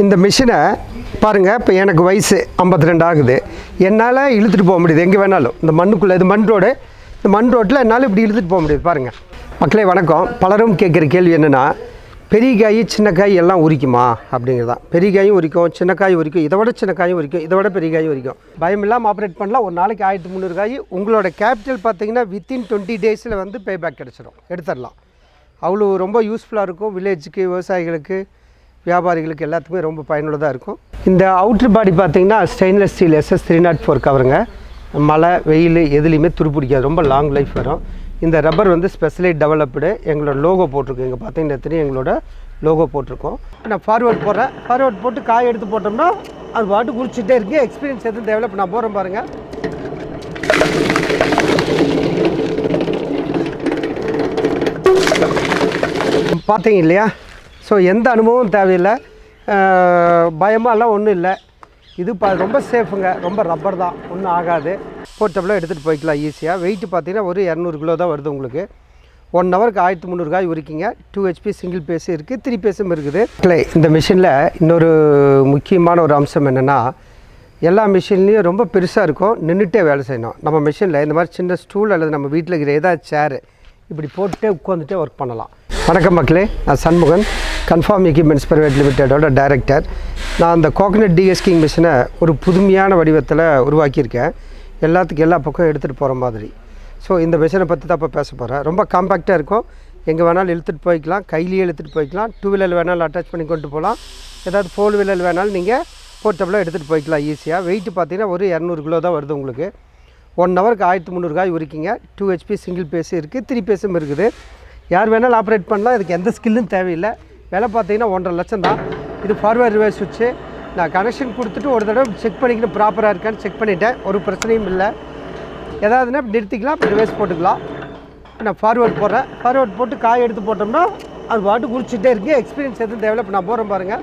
இந்த மிஷினை பாருங்கள் இப்போ எனக்கு வயசு 52 ரெண்டு ஆகுது. என்னால் இழுத்துட்டு போக முடியுது. எங்கே வேணாலும். இந்த மண்ணுக்குள்ளே இது மண் ரோடு. இந்த மண் ரோட்டில் என்னால் இப்படி இழுத்துட்டு போக முடியுது. பாருங்கள் மக்களே வணக்கம். பலரும் கேட்குற கேள்வி என்னென்னா பெரிய காய் சின்ன காய் எல்லாம் உரிக்குமா? அப்படிங்கிறதான் பெரிய காயும் உரிக்கும் சின்ன காய் உரிக்கும். இதை விட சின்ன காயும் உரிக்கும். இதை விட பெரிய காயும் உரிக்கும். பயம் இல்லாமல் ஆப்ரேட் பண்ணலாம். ஒரு நாளைக்கு ஆயிரத்தி முந்நூறு காய். உங்களோட கேபிட்டல் பார்த்தீங்கன்னா வித்தின் டுவெண்ட்டி டேஸில் வந்து பே பேக் கிடச்சிடும் எடுத்துடலாம். அவ்வளோ ரொம்ப யூஸ்ஃபுல்லாக இருக்கும். வில்லேஜுக்கு விவசாயிகளுக்கு. வியாபாரிகளுக்கு எல்லாத்துக்குமே ரொம்ப பயனுள்ளதாக இருக்கும். இந்த அவுட்ரு பாடி பார்த்தீங்கன்னா stainless steel SS three naught four கவருங்க மழை வெயில் எதுலேயுமே துருப்பிடிக்காது ரொம்ப லாங் லைஃப் வரும். இந்த ரப்பர் வந்து ஸ்பெஷலி டெவலப்டு எங்களோட லோகோ போட்டிருக்கோம் இங்கே பார்த்தீங்கன்னா தெரியும் எங்களோட லோகோ போட்டிருக்கோம். நான் ஃபார்வேர்ட் போடுறேன். ஃபார்வேர்ட் போட்டு காய் எடுத்து போட்டோம்னா அது பாட்டு குறிச்சிட்டே இருக்கு. எக்ஸ்பீரியன்ஸ் எதுவும் டெவலப் நான் போகிறேன் பாருங்கள் பார்த்தீங்க இல்லையா? ஸோ எந்த அனுபவமும் தேவையில்லை. பயமாலாம் ஒன்றும் இல்லை. இது ப ரொம்ப சேஃபுங்க. ரொம்ப ரப்பர் தான். ஒன்றும் ஆகாது. போர்ட்டபிளாக எடுத்துகிட்டு போய்க்கலாம் ஈஸியாக வெயிட் பார்த்தீங்கன்னா ஒரு இரநூறு கிலோ தான் வருது உங்களுக்கு. ஒன் ஹவருக்கு ஆயிரத்தி முந்நூறு காய் உரிக்கிங்க. டூ ஹெச்பி சிங்கிள் பேஸு இருக்குது த்ரீ பேஸும் இருக்குது. இல்லை இந்த மிஷினில் இன்னொரு முக்கியமான ஒரு அம்சம் என்னென்னா எல்லா மிஷின்லேயும் ரொம்ப பெருசாக இருக்கும். நின்றுட்டே வேலை செய்யணும். நம்ம மிஷினில் இந்த மாதிரி சின்ன ஸ்டூல் அல்லது நம்ம வீட்டில் இருக்கிற ஏதாவது சேரு இப்படி போட்டுகிட்டே உட்காந்துட்டே ஒர்க் பண்ணலாம். வணக்கம் மக்களே நான் சண்முகன். கன்ஃபார்ம் எக்யூப்மெண்ட்ஸ் பிரைவேட் லிமிடெடோட டைரக்டர் நான் அந்த கோகனட் டிஎஸ்கிங் மிஷினை ஒரு புதுமையான வடிவத்தில் உருவாக்கியிருக்கேன். எல்லாத்துக்கும் எல்லா பக்கம் எடுத்துகிட்டு போகிற மாதிரி. ஸோ இந்த மிஷினை பற்றி தான் இப்போ பேச போகிறேன் ரொம்ப காம்பேக்டாக இருக்கும். எங்கே வேணாலும் இழுத்துட்டு போய்க்கலாம். கையிலேயே இழுத்துட்டு போய்க்கலாம். டூ வீலர் வேணாலும் அட்டாச் பண்ணி கொண்டு போகலாம். ஏதாவது ஃபோர் வீலர் வேணாலும் நீங்கள் போர்ட்டபிளாக எடுத்துகிட்டு போய்க்கலாம் ஈஸியாக வெயிட்டு பார்த்தீங்கன்னா ஒரு இரநூறு கிலோ தான் வருது உங்களுக்கு. ஒன் ஹவருக்கு ஆயிரத்தி முந்நூறு உரிக்கிங்க. டூ ஹெச்பி சிங்கிள் பேஸும் இருக்குது த்ரீ பேஸும் இருக்குது. யார் வேணாலும் ஆப்ரேட் பண்ணலாம். இதுக்கு எந்த ஸ்கில்லும் தேவையில்லை. விலை பார்த்தீங்கன்னா ஒன்றரை லட்சம் தான். இது ஃபார்வேர்ட் ரிவர்ஸ் சுவிட்சு நான் கனெக்ஷன் கொடுத்துட்டு ஒரு தடவை செக் பண்ணிக்கணும் ப்ராப்பராக இருக்கான்னு செக் பண்ணிட்டேன். ஒரு பிரச்சனையும் இல்லை. ஏதாவதுன்னா நிறுத்திக்கலாம் ரிவர்ஸ் போட்டுக்கலாம். நான் ஃபார்வேர்ட் போடுறேன். ஃபார்வேர்ட் போட்டு காய் எடுத்து போட்டோம்னா அது பாட்டு குறிச்சிட்டே இருக்கு. எக்ஸ்பீரியன்ஸ் எதுவும் டெவலப் நான் போகிறேன் பாருங்கள்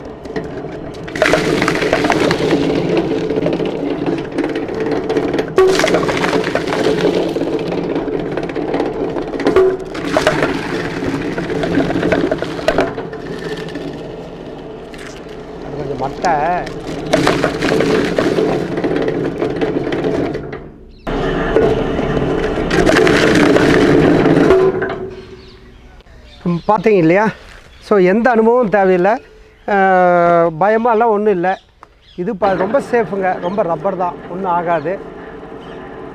மட்டை. பார்த்தீங்க இல்லையா? ஸோ எந்த அனுபவமும் தேவையில்லை. பயமாலாம் ஒன்றும் இல்லை. இது ப ரொம்ப சேஃபுங்க ரொம்ப ரப்பர் தான். ஒன்றும் ஆகாது.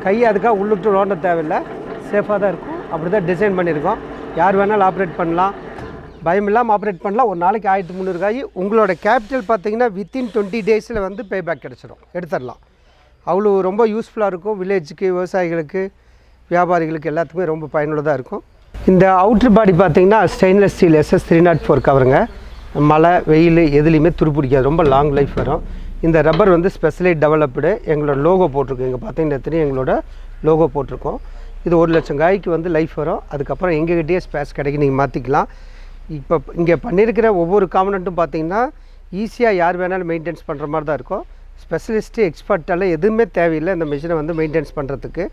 கை அதுக்காக உள்ளுட்டு நோண்ட தேவையில்லை. சேஃபாக தான் இருக்கும். அப்படி தான் டிசைன் பண்ணியிருக்கோம். யார் வேணாலும் ஆப்ரேட் பண்ணலாம். பயம் இல்லாமல் ஆப்ரேட் பண்ணலாம். ஒரு நாளைக்கு ஆயிரத்தி முந்நூறு காய். உங்களோட கேபிட்டல் பார்த்தீங்கன்னா வித்தின் டுவெண்ட்டி டேஸில் வந்து பே பேக் கிடச்சிடும் எடுத்துடலாம். அவ்வளோ ரொம்ப யூஸ்ஃபுல்லாக இருக்கும். வில்லேஜுக்கு விவசாயிகளுக்கு வியாபாரிகளுக்கு எல்லாத்துக்குமே ரொம்ப பயனுள்ளதாக இருக்கும். இந்த அவுட்ரு பாடி பார்த்தீங்கன்னா stainless steel SS three naught four கவருங்க மழை வெயில் எதுலேயுமே துருப்பிடிக்காது ரொம்ப லாங் லைஃப் வரும். இந்த ரப்பர் வந்து ஸ்பெஷலி டெவலப்டு எங்களோட லோகோ போட்டிருக்கோம் இங்கே பார்த்தீங்கன்னா தெரியும் எங்களோட லோகோ போட்டிருக்கோம். இது ஒரு லட்சம் காய்க்கு வந்து லைஃப் வரும். அதுக்கப்புறம் எங்ககிட்டயே ஸ்பேஸ் கிடைக்கும் நீங்கள் மாற்றிக்கலாம் இப்போ இங்கே பண்ணியிருக்கிற ஒவ்வொரு காம்பனண்ட்டும் பார்த்தீங்கன்னா ஈஸியாக யார் வேணாலும் மெயின்டைன்ஸ் பண்ணுற மாதிரி தான் இருக்கும். ஸ்பெஷலிஸ்ட்டு எக்ஸ்பர்ட்டால் எதுவுமே தேவையில்லை. இந்த மிஷினை வந்து மெயின்டைன்ஸ் பண்ணுறதுக்கு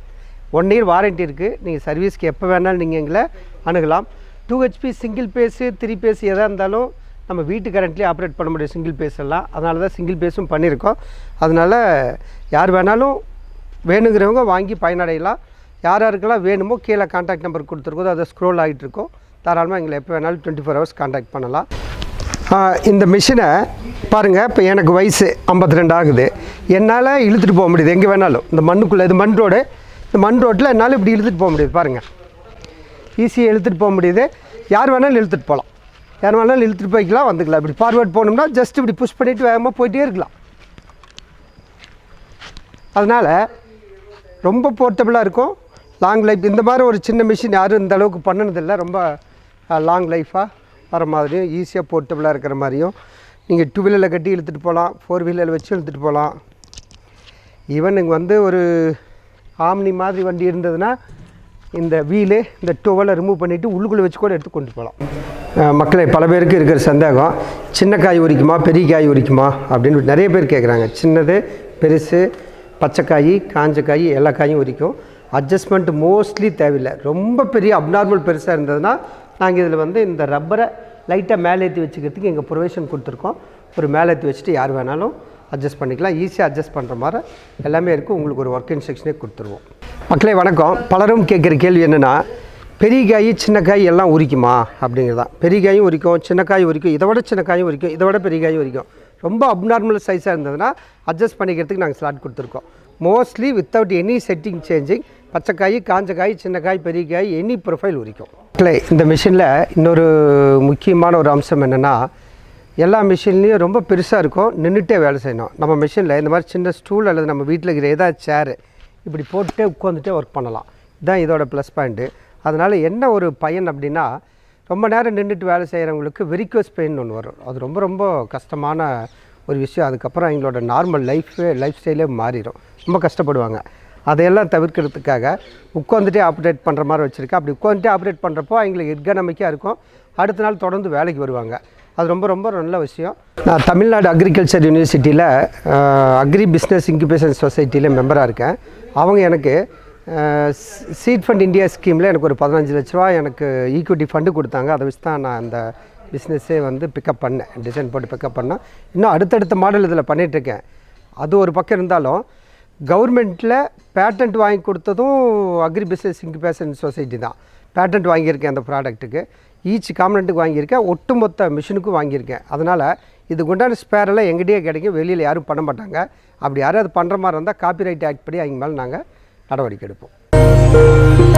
ஒன் இயர் வாரண்ட்டி இருக்குது நீங்கள் சர்வீஸ்க்கு எப்போ வேணாலும் நீங்கள் எங்களை அணுகலாம். Two HP single phase three phase எதாக இருந்தாலும் நம்ம வீட்டு கரண்ட்லேயே ஆப்ரேட் பண்ண முடியும். சிங்கிள் பேஸ் எல்லாம். அதனால தான் சிங்கிள் பேஸும் பண்ணியிருக்கோம். அதனால் யார் வேணாலும் வேணுங்கிறவங்க வாங்கி பயனடையலாம். யார் யாருக்கெல்லாம் வேணுமோ கீழே கான்டாக்ட் நம்பர் கொடுத்துருக்கோதோ அதை ஸ்க்ரோல் ஆகிட்டு இருக்கோம். தாராளமாக எங்களை எப்போ வேணாலும் டுவெண்ட்டி ஃபோர் ஹவர்ஸ் காண்டாக்ட் பண்ணலாம் இந்த மிஷினை பாருங்கள் இப்போ எனக்கு வயசு 52 ரெண்டு ஆகுது. என்னால் இழுத்துட்டு போக முடியுது. எங்கே வேணாலும். இந்த மண்ணுக்குள்ளே இது மண் ரோடு இந்த மண் ரோட்டில் என்னால் இப்படி இழுத்துட்டு போக முடியுது. பாருங்கள் ஈஸியாக இழுத்துட்டு போக முடியுது. யார் வேணாலும் இழுத்துட்டு போகலாம் யார் வேணாலும் இழுத்துட்டு போய்க்கலாம் வந்துக்கலாம். இப்படி ஃபார்வேர்ட் போனோம்னா ஜஸ்ட் இப்படி புஷ் பண்ணிவிட்டு வேகமாக போயிட்டே இருக்கலாம். அதனால் ரொம்ப போர்ட்டபுளாக இருக்கும். லாங் லைஃப் இந்த மாதிரி ஒரு சின்ன மிஷின் யாரும் இந்த அளவுக்கு பண்ணினதில்லை. ரொம்ப லாங் லைஃபாக வர மாதிரியும் ஈஸியாக போர்ட்டபுளாக இருக்கிற மாதிரியும். நீங்கள் டூ வீலரில் கட்டி இழுத்துட்டு போகலாம் ஃபோர் வீலரில் வச்சு இழுத்துட்டு போகலாம். ஈவன் இங்கே வந்து ஒரு ஆம்னி மாதிரி வண்டி இருந்ததுன்னா இந்த வீலு இந்த டோவலை ரிமூவ் பண்ணிவிட்டு உள்ளுக்குள்ளே வச்சு கூட எடுத்து கொண்டு போகலாம். மக்களை பல பேருக்கு இருக்கிற சந்தேகம் சின்ன காய் உரிக்குமா பெரிய காய் உரிக்குமா அப்படின்னு நிறைய பேர் கேட்குறாங்க சின்னது பெருசு பச்சைக்காய் காஞ்ச காய் எல்லா காயும் உரிக்கும். அட்ஜஸ்ட்மெண்ட் மோஸ்ட்லி தேவையில்லை. ரொம்ப பெரிய அப்நார்மல் பெருசாக இருந்ததுன்னா நாங்கள் இதில் வந்து இந்த ரப்பரை லைட்டாக மேலே ஏற்றி வச்சுக்கிறதுக்கு எங்கள் ப்ரொவிஷன் கொடுத்துருக்கோம். ஒரு மேலே ஏற்றி வச்சுட்டு யார் வேணாலும் அட்ஜஸ்ட் பண்ணிக்கலாம். ஈஸியாக அட்ஜஸ்ட் பண்ணுற மாதிரி எல்லாமே இருக்கும் உங்களுக்கு ஒரு ஒர்க் இன்ஸ்ட்ரக்ஷனே கொடுத்துருவோம். மக்களே வணக்கம். பலரும் கேட்குற கேள்வி என்னென்னா பெரிய காய் சின்ன காய் எல்லாம் உரிக்குமா? அப்படிங்கிறதான் பெரிய காயும் உரிக்கும் சின்ன காய் உரிக்கும். இதை விட சின்ன காயும் உரிக்கும் இதை விட பெரிய காயும் உரிக்கும். ரொம்ப அப்நார்மல் சைஸாக இருந்ததுன்னா அட்ஜஸ்ட் பண்ணிக்கிறதுக்கு நாங்கள் ஸ்லாட் கொடுத்துருக்கோம். Mostly without any setting changing பச்சைக்காய் காஞ்ச காய் சின்ன காய் பெரிய காய் எனி ப்ரொஃபைல் உரிக்கும். இல்லை இந்த மிஷினில் இன்னொரு முக்கியமான ஒரு அம்சம் என்னென்னா எல்லா மிஷின்லேயும் ரொம்ப பெருசாக இருக்கும். நின்றுட்டே வேலை செய்யணும். நம்ம மிஷினில் இந்த மாதிரி சின்ன ஸ்டூல் அல்லது நம்ம வீட்டில் இருக்கிற ஏதாவது சேரு இப்படி போட்டுட்டே உட்காந்துட்டே ஒர்க் பண்ணலாம். இதுதான் இதோட ப்ளஸ் பாயிண்ட்டு அதனால் என்ன ஒரு பயன் அப்படின்னா ரொம்ப நேரம் நின்றுட்டு வேலை செய்கிறவங்களுக்கு வெரிக்கோஸ் பெயின் ஒன்று வரும். அது ரொம்ப ரொம்ப கஷ்டமான ஒரு விஷயம். அதுக்கப்புறம் எங்களோட நார்மல் லைஃபே லைஃப் ஸ்டைலே மாறிடும். ரொம்ப கஷ்டப்படுவாங்க. அதையெல்லாம் தவிர்க்கிறதுக்காக உட்காந்துட்டே ஆப்ரேட் பண்ணுற மாதிரி வச்சுருக்கேன் அப்படி உட்காந்துட்டே ஆப்ரேட் பண்ணுறப்போ அவங்களுக்கு எர்கனமிக்காக இருக்கும். அடுத்த நாள் தொடர்ந்து வேலைக்கு வருவாங்க. அது ரொம்ப ரொம்ப நல்ல விஷயம். நான் தமிழ்நாடு அக்ரிகல்ச்சர் யூனிவர்சிட்டியில் அக்ரி பிஸ்னஸ் இன்குபேஷன் சொசைட்டியில் மெம்பராக இருக்கேன். அவங்க எனக்கு சீட் ஃபண்ட் இந்தியா ஸ்கீமில் எனக்கு ஒரு பதினஞ்சு லட்ச ரூபா எனக்கு ஈக்விட்டி ஃபண்டு கொடுத்தாங்க. அதை வச்சு தான் நான் அந்த பிஸ்னஸே வந்து பிக்கப் பண்ணேன். டிசைன் போட்டு பிக்கப் பண்ணேன். இன்னும் அடுத்தடுத்த மாடல் இதில் பண்ணிகிட்ருக்கேன் அது ஒரு பக்கம் இருந்தாலும் கவர்மெண்ட்டில் பேட்டன்ட் வாங்கி கொடுத்ததும் அக்ரி பிஸ்னஸ் இன்குபேஷன் சொசைட்டி தான். பேட்டன்ட் வாங்கியிருக்கேன் அந்த ப்ராடக்ட்டுக்கு ஈச் காம்பனண்ட்டுக்கு வாங்கியிருக்கேன். ஒட்டுமொத்த மிஷினுக்கும் வாங்கியிருக்கேன். அதனால் இதுக்கு உண்டான ஸ்பேரெல்லாம் எங்கிட்டயே கிடைக்கும். வெளியில் யாரும் பண்ண மாட்டாங்க. அப்படி யாரும் அது பண்ணுற மாதிரி இருந்தால் காப்பிரைட் ஆக்ட் படி அவங்க மேலே நாங்கள் நடவடிக்கை எடுப்போம்.